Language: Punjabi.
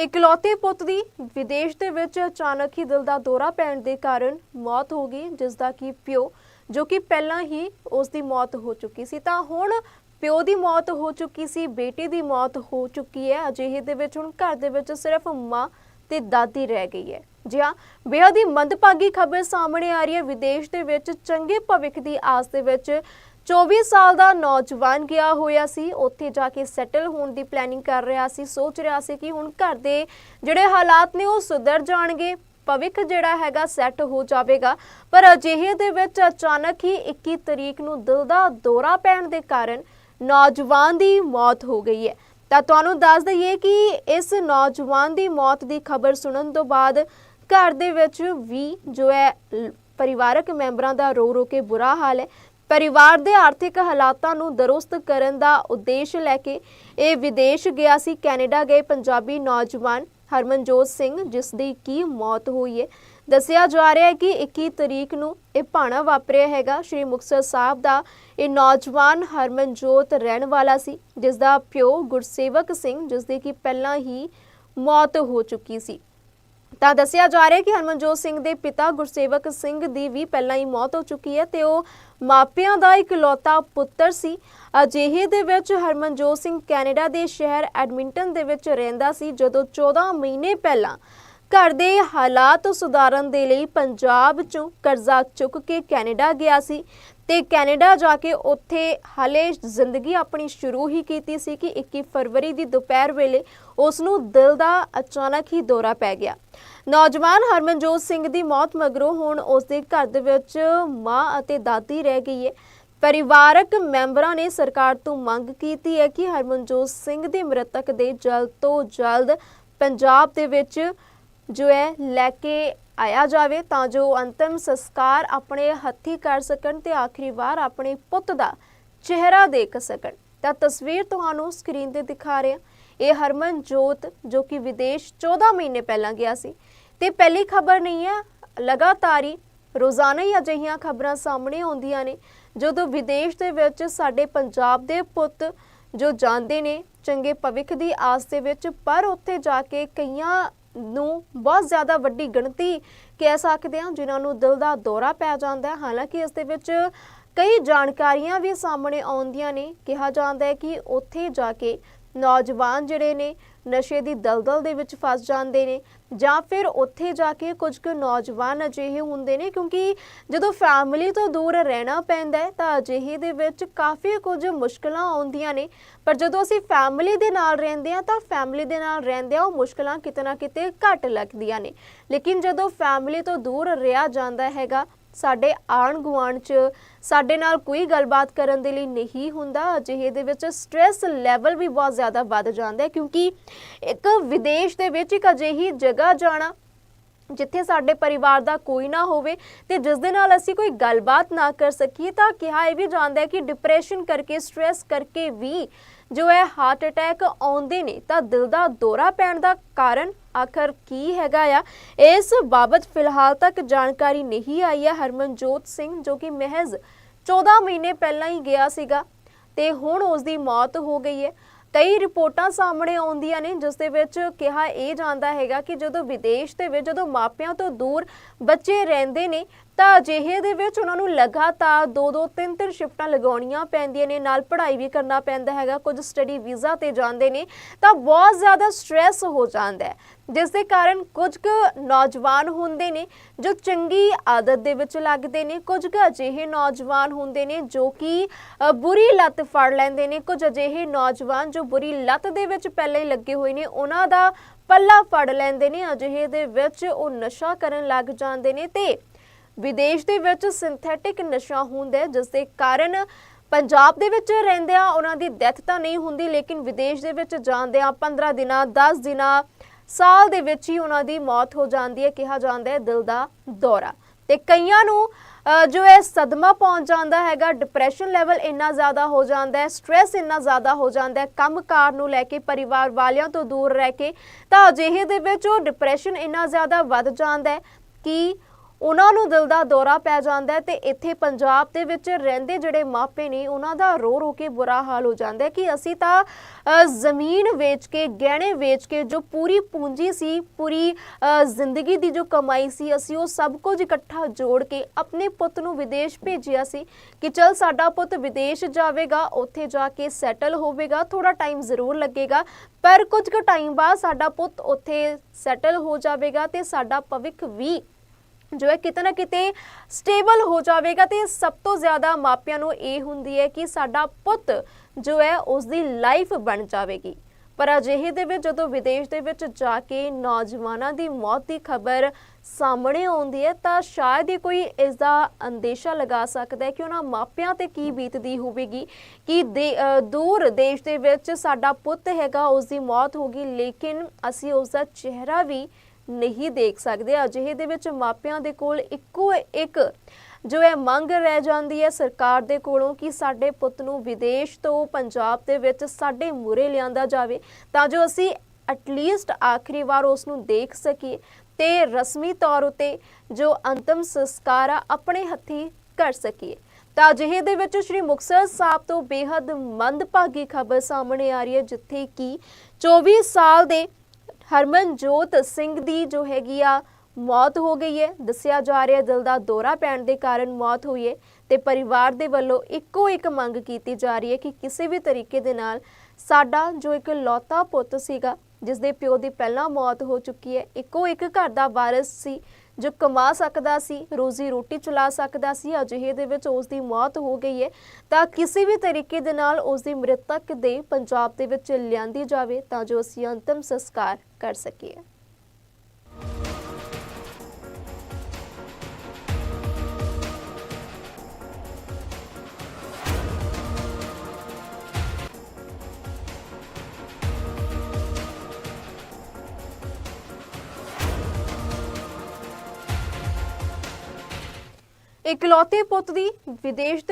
ਇਕਲੌਤੇ ਪੁੱਤ ਦੀ ਵਿਦੇਸ਼ ਦੇ ਵਿੱਚ ਅਚਾਨਕ ਹੀ ਦਿਲ ਦਾ ਦੌਰਾ ਪੈਣ ਦੇ ਕਾਰਨ ਮੌਤ ਹੋ ਗਈ, ਜਿਸ ਦਾ ਕਿ ਪਿਓ, ਜੋ ਕਿ ਪਹਿਲਾਂ ਹੀ ਉਸ ਦੀ ਮੌਤ ਹੋ ਚੁੱਕੀ ਸੀ। ਤਾਂ ਹੁਣ ਪਿਓ ਦੀ ਮੌਤ ਹੋ ਚੁੱਕੀ ਸੀ, ਬੇਟੇ ਦੀ ਮੌਤ ਹੋ ਚੁੱਕੀ ਹੈ। ਅਜਿਹੇ ਦੇ ਵਿੱਚ ਹੁਣ ਘਰ ਦੇ ਵਿੱਚ ਸਿਰਫ ਮਾਂ ਤੇ ਦਾਦੀ ਰਹਿ ਗਈ ਹੈ। ਜੀ ਹਾਂ ਬੇਹੱਦ ਹੀ ਮੰਦਭਾਗੀ ਖਬਰ ਸਾਹਮਣੇ ਆ ਰਹੀ ਹੈ। ਵਿਦੇਸ਼ ਦੇ ਵਿੱਚ ਚੰਗੇ ਭਵਿੱਖ ਦੀ ਆਸ ਦੇ ਵਿੱਚ 24 ਸਾਲ ਦਾ ਨੌਜਵਾਨ ਗਿਆ ਹੋਇਆ ਸੀ। ਉੱਥੇ ਜਾ ਕੇ ਸੈਟਲ ਹੋਣ ਦੀ ਪਲੈਨਿੰਗ ਕਰ ਰਿਹਾ ਸੀ। ਸੋਚ ਰਿਹਾ ਸੀ ਕਿ ਹੁਣ ਘਰ ਦੇ ਜਿਹੜੇ ਹਾਲਾਤ ਨੇ ਉਹ ਸੁਧਰ ਜਾਣਗੇ। ਭਵਿੱਖ ਜਿਹੜਾ ਹੈਗਾ ਸੈੱਟ ਹੋ ਜਾਵੇਗਾ। ਪਰ ਅਜਿਹੇ ਦੇ ਵਿੱਚ ਅਚਾਨਕ ਹੀ 21 ਤਰੀਕ ਨੂੰ ਦਿਲ ਦਾ ਦੌਰਾ ਪੈਣ ਦੇ ਕਾਰਨ ਨੌਜਵਾਨ ਦੀ ਮੌਤ ਹੋ ਗਈ ਹੈ। ਤਾਂ ਤੁਹਾਨੂੰ ਦੱਸ ਦਈਏ ਕਿ ਇਸ ਨੌਜਵਾਨ ਦੀ ਮੌਤ ਦੀ ਖਬਰ ਸੁਣਨ ਤੋਂ ਬਾਅਦ ਘਰ ਦੇ ਵਿੱਚ ਵੀ ਜੋ ਹੈ, ਪਰਿਵਾਰਕ ਮੈਂਬਰਾਂ ਦਾ ਰੋ ਰੋ ਕੇ ਬੁਰਾ ਹਾਲ ਹੈ। ਪਰਿਵਾਰ ਦੇ ਆਰਥਿਕ ਹਾਲਾਤਾਂ ਨੂੰ ਦਰੁਸਤ ਕਰਨ ਦਾ ਉਦੇਸ਼ ਲੈ ਕੇ ਇਹ ਵਿਦੇਸ਼ ਗਿਆ ਸੀ। ਕੈਨੇਡਾ ਗਏ ਪੰਜਾਬੀ ਨੌਜਵਾਨ ਹਰਮਨਜੋਤ ਸਿੰਘ, ਜਿਸ ਦੀ ਕੀ ਮੌਤ ਹੋਈ ਹੈ। ਦੱਸਿਆ ਜਾ ਰਿਹਾ ਹੈ ਕਿ 21 ਤਰੀਕ ਨੂੰ ਇਹ ਭਾਣਾ ਵਾਪਰਿਆ ਹੈਗਾ। ਸ਼੍ਰੀ ਮੁਕਤਸਰ ਸਾਹਿਬ ਦਾ ਇਹ ਨੌਜਵਾਨ ਹਰਮਨਜੋਤ ਰਹਿਣ ਵਾਲਾ ਸੀ, ਜਿਸ ਦਾ ਪਿਓ ਗੁਰਸੇਵਕ ਸਿੰਘ, ਜਿਸ ਦੀ ਕਿ ਪਹਿਲਾਂ ਹੀ ਮੌਤ ਹੋ ਚੁੱਕੀ ਸੀ। ਤਾਂ ਦੱਸਿਆ ਜਾ ਰਿਹਾ ਕਿ ਹਰਮਨਜੋਤ ਸਿੰਘ ਦੇ ਪਿਤਾ ਗੁਰਸੇਵਕ ਸਿੰਘ ਦੀ ਵੀ ਪਹਿਲਾਂ ਹੀ ਮੌਤ ਹੋ ਚੁੱਕੀ ਹੈ ਤੇ ਉਹ ਮਾਪਿਆਂ ਦਾ ਇਕਲੌਤਾ ਪੁੱਤਰ ਸੀ। ਅਜਿਹੇ ਦੇ ਵਿੱਚ ਹਰਮਨਜੋਤ ਸਿੰਘ ਕੈਨੇਡਾ ਦੇ ਸ਼ਹਿਰ ਐਡਮਿੰਟਨ ਦੇ ਵਿੱਚ ਰਹਿੰਦਾ ਸੀ, ਜਦੋਂ 14 ਮਹੀਨੇ ਪਹਿਲਾਂ ਘਰ ਦੇ ਹਾਲਾਤ ਸੁਧਾਰਨ ਦੇ ਲਈ ਪੰਜਾਬ ਚੋਂ ਕਰਜ਼ਾ ਚੁੱਕ ਕੇ ਕੈਨੇਡਾ ਗਿਆ ਸੀ ਤੇ ਕੈਨੇਡਾ ਜਾ ਕੇ ਉੱਥੇ ਹਾਲੇ ਜ਼ਿੰਦਗੀ ਆਪਣੀ ਸ਼ੁਰੂ ਹੀ ਕੀਤੀ ਸੀ ਕਿ 21 ਫਰਵਰੀ ਦੀ ਦੁਪਹਿਰ ਵੇਲੇ ਉਸ ਨੂੰ ਦਿਲ ਦਾ ਅਚਾਨਕ ਹੀ ਦੌਰਾ ਪੈ ਗਿਆ। ਨੌਜਵਾਨ ਹਰਮਨਜੋਤ ਸਿੰਘ ਦੀ ਮੌਤ ਮਗਰੋਂ ਹੁਣ ਉਸ ਦੇ ਘਰ ਦੇ ਵਿੱਚ ਮਾਂ ਅਤੇ ਦਾਦੀ ਰਹਿ ਗਈ ਹੈ। ਪਰਿਵਾਰਕ ਮੈਂਬਰਾਂ ਨੇ ਸਰਕਾਰ ਤੋਂ ਮੰਗ ਕੀਤੀ ਹੈ ਕਿ ਹਰਮਨਜੋਤ ਸਿੰਘ ਦੇ ਮ੍ਰਿਤਕ ਦੇ ਜਲਦ ਤੋਂ ਜਲਦ ਪੰਜਾਬ ਦੇ ਵਿੱਚ ਜੋ ਹੈ ਲੈ ਕੇ ਆਇਆ ਜਾਵੇ ਤਾਂ ਜੋ ਅੰਤਮ ਸੰਸਕਾਰ ਆਪਣੇ ਹੱਥੀ ਕਰ ਸਕਣ ਤੇ ਆਖਰੀ ਵਾਰ ਆਪਣੇ ਪੁੱਤ ਦਾ ਚਿਹਰਾ ਦੇਖ ਸਕਣ। ਤਾਂ ਤਸਵੀਰ ਤੁਹਾਨੂੰ ਸਕਰੀਨ ਤੇ ਦਿਖਾ ਰਿਹਾ। ਇਹ ਹਰਮਨ ਜੋਤ ਜੋ ਕਿ ਵਿਦੇਸ਼ 14 ਮਹੀਨੇ ਪਹਿਲਾਂ ਗਿਆ ਸੀ। ਤੇ ਪਹਿਲੀ ਖਬਰ ਨਹੀਂ ਹੈ, ਲਗਾਤਾਰ ਹੀ ਰੋਜ਼ਾਨਾ ਹੀ ਅਜਿਹੀਆਂ ਖਬਰਾਂ ਸਾਹਮਣੇ ਆਉਂਦੀਆਂ ਨੇ। ਜਦੋਂ ਵਿਦੇਸ਼ ਦੇ ਵਿੱਚ ਸਾਡੇ ਪੰਜਾਬ ਦੇ ਪੁੱਤ ਜੋ ਜਾਂਦੇ ਨੇ, ਚੰਗੇ ਭਵਿੱਖ ਦੀ ਆਸ ਦੇ ਵਿੱਚ, ਪਰ ਉੱਥੇ ਜਾ ਕੇ ਕਈਆਂ ਨੂੰ ਬਹੁਤ ਜ਼ਿਆਦਾ ਵੱਡੀ ਗਿਣਤੀ ਕਹਿ ਸਕਦੇ ਹਾਂ, ਜਿਨ੍ਹਾਂ ਨੂੰ ਦਿਲ ਦਾ ਦੌਰਾ ਪੈ ਜਾਂਦਾ ਹੈ। ਹਾਲਾਂਕਿ ਇਸ ਦੇ ਵਿੱਚ ਕਈ ਜਾਣਕਾਰੀਆਂ ਵੀ ਸਾਹਮਣੇ ਆਉਂਦੀਆਂ ਨੇ। ਕਿਹਾ ਜਾਂਦਾ ਹੈ ਕਿ ਉੱਥੇ ਜਾ ਕੇ ਨੌਜਵਾਨ ਜਿਹੜੇ ਨੇ, ਨਸ਼ੇ ਦੀ ਦਲਦਲ ਦੇ ਵਿੱਚ ਫਸ ਜਾਂਦੇ ਨੇ ਜਾਂ ਫਿਰ ਉੱਥੇ ਜਾ ਕੇ ਕੁਝ ਕੁ ਨੌਜਵਾਨ ਅਜਿਹੇ ਹੁੰਦੇ ਨੇ ਕਿਉਂਕਿ ਜਦੋਂ ਫੈਮਿਲੀ ਤੋਂ ਦੂਰ ਰਹਿਣਾ ਪੈਂਦਾ ਹੈ ਤਾਂ ਅਜਿਹੇ ਦੇ ਵਿੱਚ ਕਾਫੀ ਕੁਝ ਮੁਸ਼ਕਲਾਂ ਆਉਂਦੀਆਂ ਨੇ। ਪਰ ਜਦੋਂ ਅਸੀਂ ਫੈਮਿਲੀ ਦੇ ਨਾਲ ਰਹਿੰਦੇ ਹਾਂ ਤਾਂ ਫੈਮਿਲੀ ਦੇ ਨਾਲ ਰਹਿੰਦਿਆਂ ਉਹ ਮੁਸ਼ਕਲਾਂ ਕਿਤੇ ਨਾ ਕਿਤੇ ਘੱਟ ਲੱਗਦੀਆਂ ਨੇ। ਲੇਕਿਨ ਜਦੋਂ ਫੈਮਿਲੀ ਤੋਂ ਦੂਰ ਰਿਹਾ ਜਾਂਦਾ ਹੈਗਾ ਸਾਡੇ ਆਣ ਗੁਆਂਢ ਚ ਸਾਡੇ ਨਾਲ ਕੋਈ ਗੱਲਬਾਤ ਕਰਨ ਦੇ ਲਈ ਨਹੀਂ ਹੁੰਦਾ। ਅਜਿਹੇ ਦੇ ਵਿੱਚ ਸਟ੍ਰੈਸ ਲੈਵਲ ਵੀ ਬਹੁਤ ਜ਼ਿਆਦਾ ਵੱਧ ਜਾਂਦਾ ਹੈ ਕਿਉਂਕਿ ਇੱਕ ਵਿਦੇਸ਼ ਦੇ ਵਿੱਚ ਇੱਕ ਅਜਿਹੀ ਜਗ੍ਹਾ ਜਾਣਾ ਜਿੱਥੇ ਸਾਡੇ ਪਰਿਵਾਰ ਦਾ ਕੋਈ ਨਾ ਹੋਵੇ ਤੇ ਜਿਸ ਦੇ ਨਾਲ ਅਸੀਂ ਕੋਈ ਗੱਲਬਾਤ ਨਾ ਕਰ ਸਕੀਏ ਤਾਂ ਕਿਹਾ ਇਹ ਵੀ ਜਾਂਦਾ ਹੈ ਕਿ ਡਿਪਰੈਸ਼ਨ ਕਰਕੇ ਸਟ੍ਰੈਸ ਕਰਕੇ ਵੀ ਜੋ ਹੈ ਹਾਰਟ ਅਟੈਕ ਆਉਂਦੇ ਨੇ ਤਾਂ ਦਿਲ ਦਾ ਦੌਰਾ ਪੈਣ ਦਾ ਕਾਰਨ ਆਖਰ ਕੀ ਹੈਗਾ ਆ? ਇਸ ਬਾਬਤ ਫਿਲਹਾਲ ਤੱਕ ਜਾਣਕਾਰੀ ਨਹੀਂ ਆਈ ਹੈ ਹਰਮਨਜੋਤ ਸਿੰਘ, ਜੋ ਕਿ ਮਹਿਜ਼ 14 ਮਹੀਨੇ ਪਹਿਲਾਂ ਹੀ ਗਿਆ ਸੀਗਾ ਤੇ ਹੁਣ ਉਸ ਦੀ ਮੌਤ ਹੋ ਗਈ ਹੈ। ਕਈ ਰਿਪੋਰਟਾਂ ਸਾਹਮਣੇ ਆਉਂਦੀਆਂ ਨੇ, ਜਿਸ ਦੇ ਵਿੱਚ ਕਿਹਾ ਇਹ ਜਾਂਦਾ ਹੈਗਾ ਕਿ ਜਦੋਂ ਵਿਦੇਸ਼ ਦੇ ਵਿੱਚ, ਜਦੋਂ ਮਾਪਿਆਂ ਤੋਂ ਦੂਰ ਬੱਚੇ ਰਹਿੰਦੇ ਨੇ ਤਾਂ ਅਜਿਹੇ ਦੇ ਵਿੱਚ ਉਹਨਾਂ ਨੂੰ ਲਗਾਤਾਰ ਦੋ ਦੋ ਤਿੰਨ ਤਿੰਨ ਸ਼ਿਫਟਾਂ ਲਗਾਉਣੀਆਂ ਪੈਂਦੀਆਂ ਨੇ, ਨਾਲ ਪੜ੍ਹਾਈ ਵੀ ਕਰਨਾ ਪੈਂਦਾ ਹੈਗਾ, ਕੁਝ ਸਟੱਡੀ ਵੀਜ਼ਾ ਤੇ ਜਾਂਦੇ ਨੇ, ਤਾਂ ਬਹੁਤ ਜ਼ਿਆਦਾ ਸਟ੍ਰੈਸ ਹੋ ਜਾਂਦਾ ਹੈ। ਜਿਸ ਦੇ ਕਾਰਨ ਕੁਝ ਕੁ ਨੌਜਵਾਨ ਹੁੰਦੇ ਨੇ, ਜੋ ਚੰਗੀ ਆਦਤ ਦੇ ਵਿੱਚ ਲੱਗਦੇ ਨੇ, ਕੁਝ ਕੁ ਅਜਿਹੇ ਨੌਜਵਾਨ ਹੁੰਦੇ ਨੇ, ਜੋ ਕਿ ਬੁਰੀ ਲੱਤ ਫੜ ਲੈਂਦੇ ਨੇ। ਕੁਝ ਅਜਿਹੇ ਨੌਜਵਾਨ ਜੋ ਬੁਰੀ ਲੱਤ ਦੇ ਵਿੱਚ ਪਹਿਲਾਂ ਹੀ ਲੱਗੇ ਹੋਏ ਨੇ, ਉਹਨਾਂ ਦਾ ਪੱਲਾ ਫੜ ਲੈਂਦੇ ਨੇ, ਅਜਿਹੇ ਦੇ ਵਿੱਚ ਉਹ ਨਸ਼ਾ ਕਰਨ ਲੱਗ ਜਾਂਦੇ ਨੇ ਤੇ ਵਿਦੇਸ਼ ਦੇ ਵਿੱਚ ਸਿੰਥੈਟਿਕ ਨਸ਼ਾ ਹੁੰਦਾ ਜਿਸ ਦੇ ਕਾਰਨ ਪੰਜਾਬ ਦੇ ਵਿੱਚ ਰਹਿੰਦਿਆਂ ਉਹਨਾਂ ਦੀ ਡੈਥ ਤਾਂ ਨਹੀਂ ਹੁੰਦੀ, ਲੇਕਿਨ ਵਿਦੇਸ਼ ਦੇ ਵਿੱਚ ਜਾਂਦਿਆਂ 15 ਦਿਨਾਂ 10 ਦਿਨਾਂ, ਸਾਲ ਦੇ ਵਿੱਚ ਹੀ ਉਹਨਾਂ ਦੀ ਮੌਤ ਹੋ ਜਾਂਦੀ ਹੈ, ਕਿਹਾ ਜਾਂਦਾ ਹੈ ਦਿਲ ਦਾ ਦੌਰਾ। ਤੇ ਕਈਆਂ ਨੂੰ ਜੋ ਹੈ ਸਦਮਾ ਪਹੁੰਚ ਜਾਂਦਾ ਹੈਗਾ ਡਿਪਰੈਸ਼ਨ ਲੈਵਲ ਇੰਨਾ ਜ਼ਿਆਦਾ ਹੋ ਜਾਂਦਾ ਹੈ ਸਟ੍ਰੈਸ ਇੰਨਾ ਜ਼ਿਆਦਾ ਹੋ ਜਾਂਦਾ ਹੈ, ਕੰਮਕਾਰ ਨੂੰ ਲੈ ਕੇ, ਪਰਿਵਾਰ ਵਾਲਿਆਂ ਤੋਂ ਦੂਰ ਰਹਿ ਕੇ, ਤਾਂ ਅਜਿਹੇ ਦੇ ਵਿੱਚ ਉਹ ਡਿਪਰੈਸ਼ਨ ਇੰਨਾ ਜ਼ਿਆਦਾ ਵੱਧ ਜਾਂਦਾ ਹੈ ਕਿ ਉਹਨਾਂ ਨੂੰ ਦਿਲ ਦਾ ਦੌਰਾ ਪੈ ਜਾਂਦਾ ਹੈ ਤੇ ਇੱਥੇ ਪੰਜਾਬ ਦੇ ਵਿੱਚ ਰਹਿੰਦੇ ਜਿਹੜੇ ਮਾਪੇ ਨੇ, ਉਹਨਾਂ ਦਾ ਰੋ ਰੋ ਕੇ ਬੁਰਾ ਹਾਲ ਹੋ ਜਾਂਦਾ ਹੈ ਕਿ ਅਸੀਂ ਤਾਂ ਜ਼ਮੀਨ ਵੇਚ ਕੇ, ਗਹਿਣੇ ਵੇਚ ਕੇ ਜੋ ਪੂਰੀ ਪੂੰਜੀ ਸੀ, ਪੂਰੀ ਜ਼ਿੰਦਗੀ ਦੀ ਜੋ ਕਮਾਈ ਸੀ, ਅਸੀਂ ਉਹ ਸਭ ਕੁਝ ਇਕੱਠਾ ਜੋੜ ਕੇ ਆਪਣੇ ਪੁੱਤ ਨੂੰ ਵਿਦੇਸ਼ ਭੇਜਿਆ ਸੀ ਕਿ ਚਲ ਸਾਡਾ ਪੁੱਤ ਵਿਦੇਸ਼ ਜਾਵੇਗਾ, ਉੱਥੇ ਜਾ ਕੇ ਸੈਟਲ ਹੋਵੇਗਾ ਥੋੜਾ ਟਾਈਮ ਜ਼ਰੂਰ ਲੱਗੇਗਾ, ਪਰ ਕੁਝ ਕੁ ਟਾਈਮ ਬਾਅਦ ਸਾਡਾ ਪੁੱਤ ਉੱਥੇ ਸੈਟਲ ਹੋ ਜਾਵੇਗਾ ਤੇ ਸਾਡਾ ਭਵਿੱਖ ਵੀ ਜੋ ਹੈ ਕਿਤੇ ਨਾ ਕਿਤੇ ਸਟੇਬਲ ਹੋ ਜਾਵੇਗਾ ਤੇ ਸਭ ਤੋਂ ਜ਼ਿਆਦਾ ਮਾਪਿਆਂ ਨੂੰ ਇਹ ਹੁੰਦੀ ਹੈ ਕਿ ਸਾਡਾ ਪੁੱਤ ਜੋ ਹੈ ਉਸ ਦੀ ਲਾਈਫ ਬਣ ਜਾਵੇਗੀ। ਪਰ ਅਜਿਹੇ ਦੇ ਵਿੱਚ ਜਦੋਂ ਵਿਦੇਸ਼ ਦੇ ਵਿੱਚ ਜਾ ਕੇ ਨੌਜਵਾਨਾਂ ਦੀ ਮੌਤ ਦੀ ਖਬਰ ਸਾਹਮਣੇ ਆਉਂਦੀ ਹੈ, ਤਾਂ ਸ਼ਾਇਦ ਹੀ ਕੋਈ ਇਸ ਦਾ ਅੰਦੇਸ਼ਾ ਲਗਾ ਸਕਦਾ ਹੈ ਕਿ ਉਹਨਾਂ ਮਾਪਿਆਂ ਤੇ ਕੀ ਬੀਤਦੀ ਹੋਵੇਗੀ, ਕਿ ਦੇ- ਦੂਰ ਦੇਸ਼ ਦੇ ਵਿੱਚ ਸਾਡਾ ਪੁੱਤ ਹੈਗਾ ਉਸ ਦੀ ਮੌਤ ਹੋ ਗਈ, ਲੇਕਿਨ ਅਸੀਂ ਉਸ ਦਾ ਚਿਹਰਾ ਵੀ ਨਹੀਂ ਦੇਖ ਸਕਦੇ। ਅਜਿਹੇ ਦੇ ਵਿੱਚ ਮਾਪਿਆਂ ਦੇ ਕੋਲ ਇੱਕੋ ਇੱਕ ਜੋ ਹੈ ਮੰਗ ਰਹਿ ਜਾਂਦੀ ਹੈ ਸਰਕਾਰ ਦੇ ਕੋਲੋਂ ਕਿ ਸਾਡੇ ਪੁੱਤ ਨੂੰ ਵਿਦੇਸ਼ ਤੋਂ ਪੰਜਾਬ ਦੇ ਵਿੱਚ ਸਾਡੇ ਮੂਰੇ ਲਿਆਂਦਾ ਜਾਵੇ ਤਾਂ ਜੋ ਅਸੀਂ ਐਟਲੀਸਟ ਆਖਰੀ ਵਾਰ ਉਸ ਨੂੰ ਦੇਖ ਸਕੀਏ ਤੇ ਰਸਮੀ ਤੌਰ ਉਤੇ ਜੋ ਅੰਤਮ ਸੰਸਕਾਰ ਆ ਆਪਣੇ ਹੱਥੀ ਕਰ ਸਕੀਏ। ਤਾਂ ਅਜਿਹੇ ਦੇ ਵਿੱਚ ਸ਼੍ਰੀ ਮੁਕਤਸਰ ਸਾਹਿਬ ਤੋਂ ਬੇहद ਮੰਦਭਾਗੀ ਖਬਰ ਸਾਹਮਣੇ ਆ ਰਹੀ ਹੈ ਜਿੱਥੇ ਕਿ 24 ਸਾਲ ਦੇ ਹਰਮਨਜੋਤ ਸਿੰਘ ਦੀ ਜੋ ਹੈਗੀ ਆ, ਮੌਤ ਹੋ ਗਈ ਹੈ। ਦੱਸਿਆ ਜਾ ਰਿਹਾ ਦਿਲ ਦਾ ਦੌਰਾ ਪੈਣ ਦੇ ਕਾਰਨ ਮੌਤ ਹੋਈ ਹੈ ਤੇ ਪਰਿਵਾਰ ਦੇ ਵੱਲੋਂ ਇੱਕੋ ਇੱਕ ਮੰਗ ਕੀਤੀ ਜਾ ਰਹੀ ਹੈ ਕਿ ਕਿਸੇ ਵੀ ਤਰੀਕੇ ਦੇ ਨਾਲ ਸਾਡਾ ਜੋ ਇੱਕ ਲੌਤਾ ਪੁੱਤ ਸੀਗਾ ਜਿਸ ਦੇ ਪਿਓ ਦੀ ਪਹਿਲਾਂ ਮੌਤ ਹੋ ਚੁੱਕੀ ਹੈ, ਇੱਕੋ ਇੱਕ ਘਰ ਦਾ ਵਾਰਿਸ ਸੀ। ਜੋ ਕਮਾ ਸਕਦਾ ਸੀ, ਰੋਜ਼ੀ ਰੋਟੀ ਚਲਾ ਸਕਦਾ ਸੀ, ਅਜਿਹੇ ਦੇ ਵਿੱਚ ਉਸ ਦੀ ਮੌਤ ਹੋ ਗਈ ਹੈ ਤਾਂ ਕਿਸੇ ਵੀ ਤਰੀਕੇ ਦੇ ਨਾਲ ਉਸ ਦੀ ਮ੍ਰਿਤਕ ਦੇ ਪੰਜਾਬ ਦੇ ਵਿੱਚ ਲਿਆਂਦੀ ਜਾਵੇ ਤਾਂ ਜੋ ਅਸੀਂ ਅੰਤਮ ਸੰਸਕਾਰ ਕਰ ਸਕੀਏ। ਇਕਲੌਤੇ ਪੁੱਤ ਦੀ ਵਿਦੇਸ਼ ਦੇ